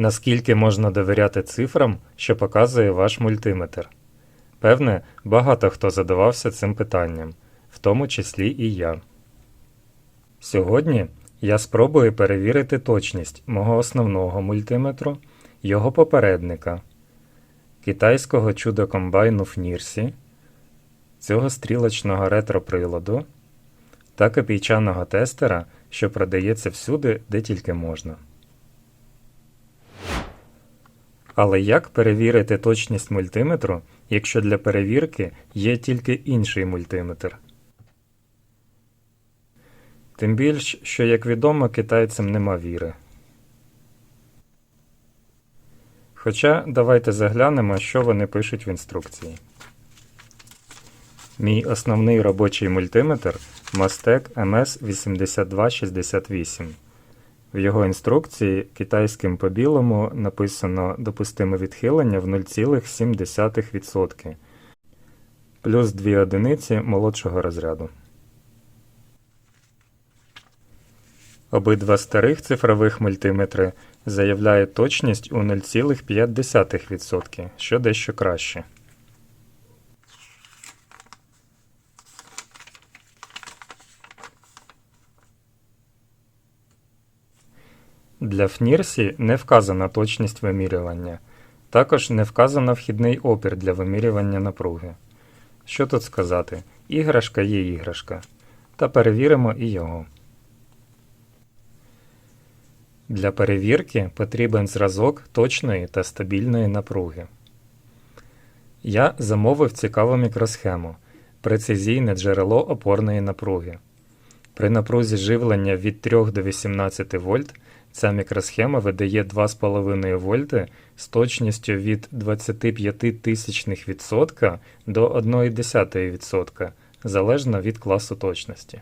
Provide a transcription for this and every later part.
Наскільки можна довіряти цифрам, що показує ваш мультиметр? Певне, багато хто задавався цим питанням, в тому числі і я. Сьогодні я спробую перевірити точність мого основного мультиметру, його попередника, китайського чудо-комбайну Фнірсі, цього стрілочного ретро-приладу та копійчаного тестера, що продається всюди, де тільки можна. Але як перевірити точність мультиметру, якщо для перевірки є тільки інший мультиметр? Тим більш, що, як відомо, китайцям нема віри. Хоча давайте заглянемо, що вони пишуть в інструкції. Мій основний робочий мультиметр Mastec MS8268. В його інструкції китайським по білому написано допустиме відхилення в 0,7% плюс 2 одиниці молодшого розряду. Обидва старих цифрових мультиметри заявляють точність у 0,5%, що дещо краще. Для ФНІРСі не вказана точність вимірювання. Також не вказано вхідний опір для вимірювання напруги. Що тут сказати? Іграшка є іграшка. Та перевіримо і його. Для перевірки потрібен зразок точної та стабільної напруги. Я замовив цікаву мікросхему прецизійне джерело опорної напруги. При напрузі живлення від 3 до 18 вольт ця мікросхема видає 2,5 вольти з точністю від 25 тисячних відсотка до 1,1% залежно від класу точності.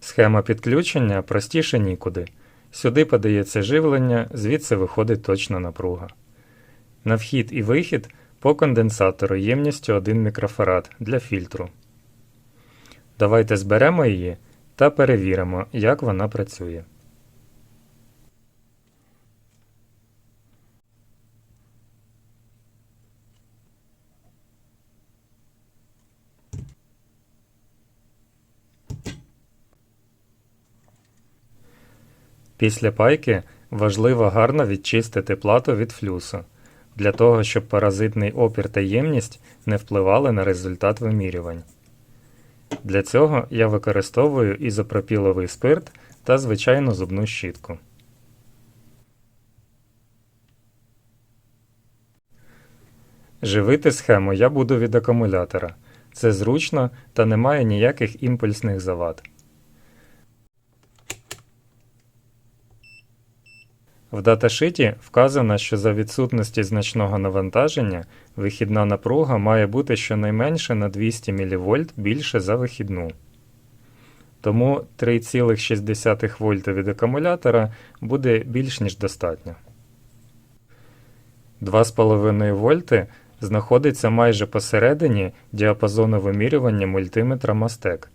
Схема підключення простіше нікуди. Сюди подається живлення, звідси виходить точна напруга. На вхід і вихід по конденсатору ємністю 1 мікрофарад для фільтру. Давайте зберемо її та перевіримо, як вона працює. Після пайки важливо гарно відчистити плату від флюсу, для того, щоб паразитний опір та ємність не впливали на результат вимірювань. Для цього я використовую ізопропіловий спирт та звичайну зубну щітку. Живити схему я буду від акумулятора. Це зручно та немає ніяких імпульсних завад. В даташиті вказано, що за відсутності значного навантаження вихідна напруга має бути щонайменше на 200 мВ більше за вихідну. Тому 3,6 В від акумулятора буде більш ніж достатньо. 2,5 вольти знаходиться майже посередині діапазону вимірювання мультиметра Mastec.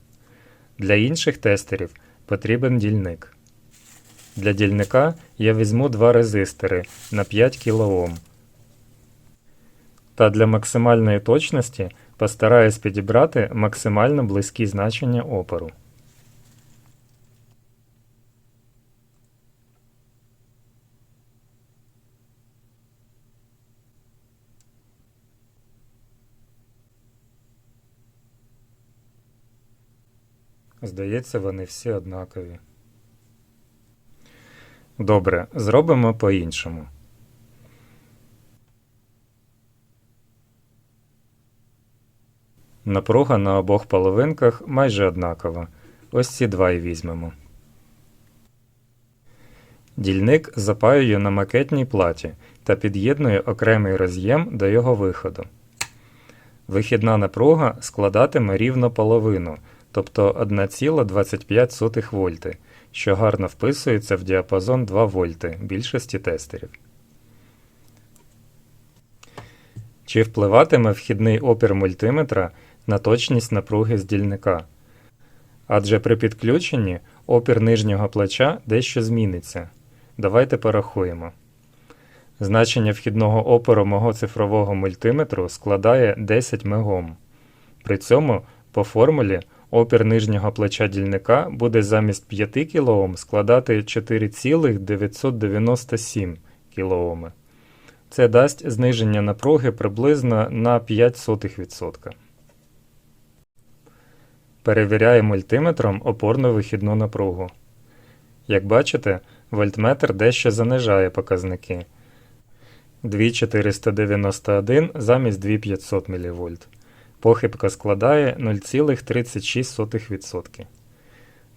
Для інших тестерів потрібен дільник. Для дільника я візьму два резистори на 5 кОм. Та для максимальної точності постараюсь підібрати максимально близькі значення опору. Здається, вони всі однакові. Добре, зробимо по-іншому. Напруга на обох половинках майже однакова. Ось ці два і візьмемо. Дільник запаюю на макетній платі та під'єдную окремий роз'єм до його виходу. Вихідна напруга складатиме рівно половину, тобто 1,25 вольти що гарно вписується в діапазон 2 вольти більшості тестерів. Чи впливатиме вхідний опір мультиметра на точність напруги з дільника? Адже при підключенні опір нижнього плеча дещо зміниться. Давайте порахуємо. Значення вхідного опору мого цифрового мультиметру складає 10 мегом. При цьому по формулі опір нижнього плеча дільника буде замість 5 кОм складати 4,997 кОм. Це дасть зниження напруги приблизно на 0,05%. Перевіряє мультиметром опорну вихідну напругу. Як бачите, вольтметр дещо занижає показники. 2491 замість 2500 мВ. Похибка складає 0,36%.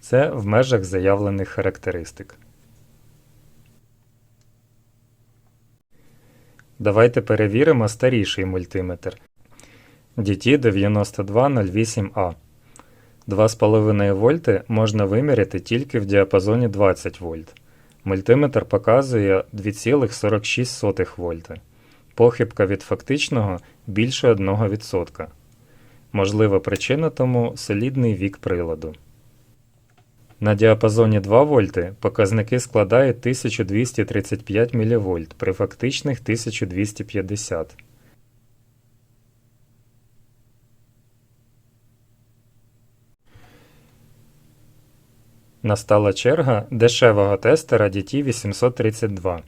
Це в межах заявлених характеристик. Давайте перевіримо старіший мультиметр DT9208A. 2,5 вольти можна виміряти тільки в діапазоні 20 вольт. Мультиметр показує 2,46 вольти. Похибка від фактичного більше 1%. Можлива причина тому солідний вік приладу. На діапазоні 2 вольти показники складають 1235 мВ при фактичних 1250. Настала черга дешевого тестера DT832.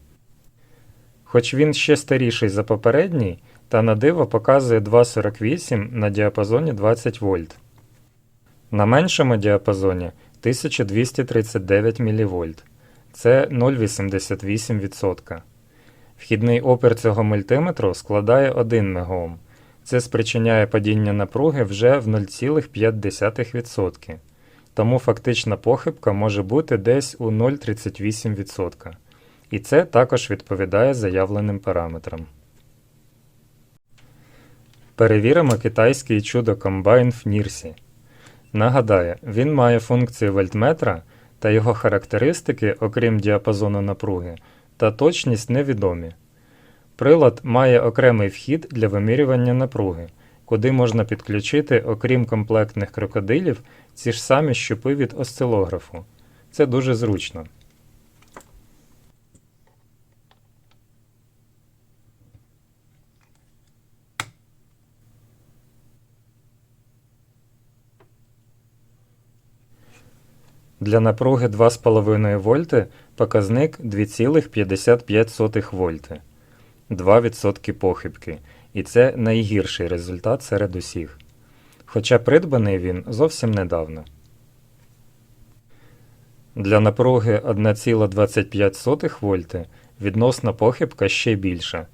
Хоч він ще старіший за попередній, та на диво показує 2,48 на діапазоні 20 вольт. На меншому діапазоні 1239 мВ. Це 0,88%. Вхідний опір цього мультиметру складає 1 мегом. Це спричиняє падіння напруги вже в 0,5%. Тому фактична похибка може бути десь у 0,38%. І це також відповідає заявленим параметрам. Перевіримо китайський чудо комбайн в Нірсі. Нагадаю, він має функцію вольтметра та його характеристики, окрім діапазону напруги, та точність невідомі. Прилад має окремий вхід для вимірювання напруги, куди можна підключити, окрім комплектних крокодилів, ці ж самі щупи від осцилографу. Це дуже зручно. Для напруги 2,5 вольти показник 2,55 вольти. 2% похибки. І це найгірший результат серед усіх. Хоча придбаний він зовсім недавно. Для напруги 1,25 вольти відносна похибка ще більша.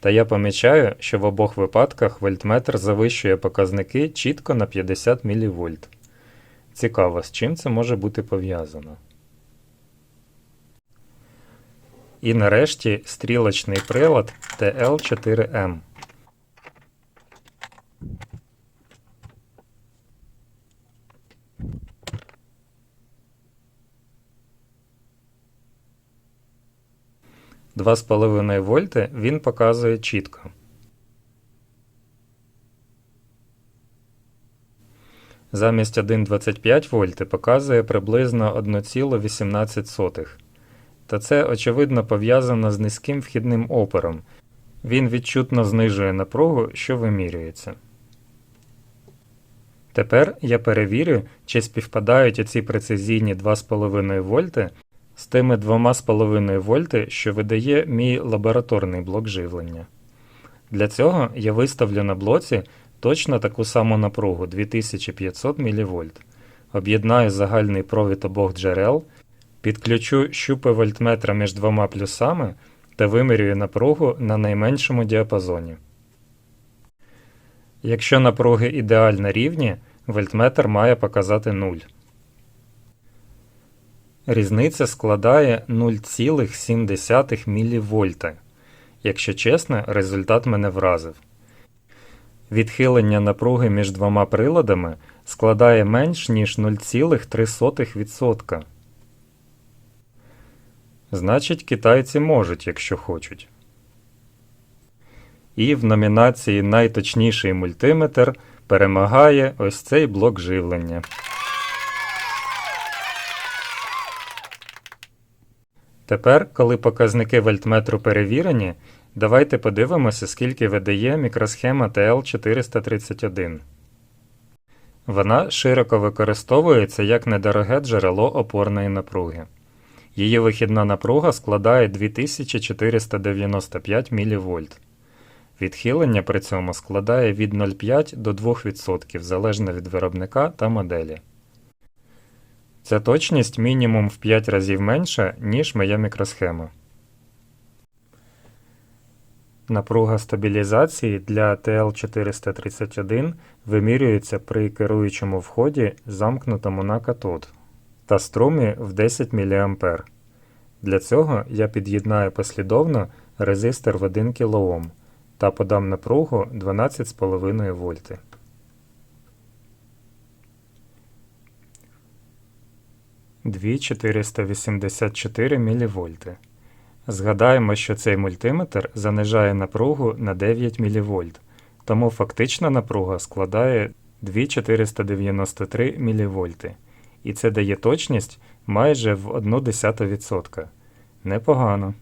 Та я помічаю, що в обох випадках вольтметр завищує показники чітко на 50 мВ. Цікаво, з чим це може бути пов'язано. І нарешті стрілочний прилад TL4M. Два з половиною вольти він показує чітко. Замість 1,25 вольти показує приблизно 1,18. Та це очевидно пов'язано з низьким вхідним опором. Він відчутно знижує напругу, що вимірюється. Тепер я перевірю, чи співпадають оці прецизійні 2,5 вольти з тими 2,5 вольти, що видає мій лабораторний блок живлення. Для цього я виставлю на блоці точно таку саму напругу 2500 мВ. Об'єднаю загальний провід обох джерел, підключу щупи вольтметра між двома плюсами та вимірюю напругу на найменшому діапазоні. Якщо напруги ідеально рівні, вольтметр має показати 0. Різниця складає 0,7 мВ. Якщо чесно, результат мене вразив. Відхилення напруги між двома приладами складає менш ніж 0,3%. Значить, китайці можуть, якщо хочуть. І в номінації Найточніший мультиметр перемагає ось цей блок живлення. Тепер, коли показники вольтметру перевірені, давайте подивимося, скільки видає мікросхема TL431. Вона широко використовується як недороге джерело опорної напруги. Її вихідна напруга складає 2495 мВ. Відхилення при цьому складає від 0,5 до 2% залежно від виробника та моделі. Ця точність мінімум в 5 разів менша, ніж моя мікросхема. Напруга стабілізації для TL431 вимірюється при керуючому вході, замкнутому на катод, та струмі в 10 мА. Для цього я під'єднаю послідовно резистор в 1 кОм та подам напругу 12,5 вольти. Дві 484 мВ. Згадаємо, що цей мультиметр занижає напругу на 9 мВ, тому фактична напруга складає 2493 мВ, і це дає точність майже в 0,1%. Непогано.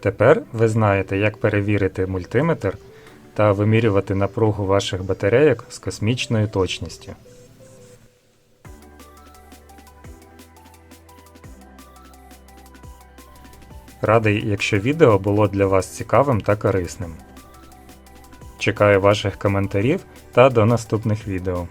Тепер ви знаєте, як перевірити мультиметр та вимірювати напругу ваших батарейок з космічною точністю. Радий, якщо відео було для вас цікавим та корисним. Чекаю ваших коментарів та до наступних відео.